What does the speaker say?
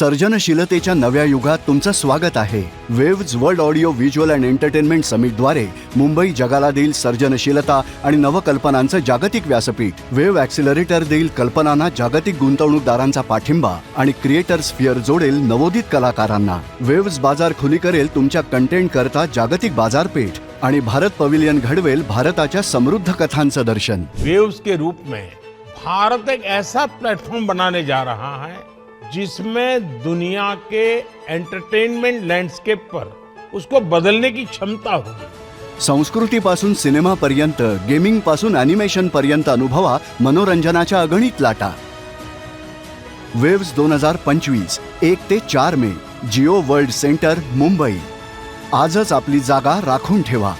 सर्जनशीलतेच्या नव्या युगात तुमचं स्वागत आहे. Waves world audio visual and entertainment समिटद्वारे Mumbai जगाला देईल सर्जनशीलता आणि नवकल्पनांचं जागतिक व्यासपीठ वेव्ह ॲक्सिलरेटर देईल कल्पनांना जागतिक गुंतवणूकदारांचा पाठिंबा आणि क्रिएटर्स फिअर जोडेल नवोदित कलाकारांना. वेव्ज बाजार खुली करेल तुमच्या कंटेंट करता जागतिक बाजारपेठ आणि भारत पविलियन घडवेल भारताच्या समृद्ध कथांचं दर्शन. वेव्स के रूप में भारत एक ऐसा प्लेटफॉर्म बनाने जा रहा है जिसमें दुनिया के एंटरटेनमेंट लैंडस्केप पर उसको बदलने की क्षमता होगी संस्कृतीपासून सिनेमापर्यंत गेमिंगपासून अॅनिमेशन पर्यंत अनुभवा मनोरंजनाच्या अगणित लाटा. वेव्स दोन हजार पंचवीस एक ते चार May Jio world centre Mumbai. आजच आपली जागा राखून ठेवा.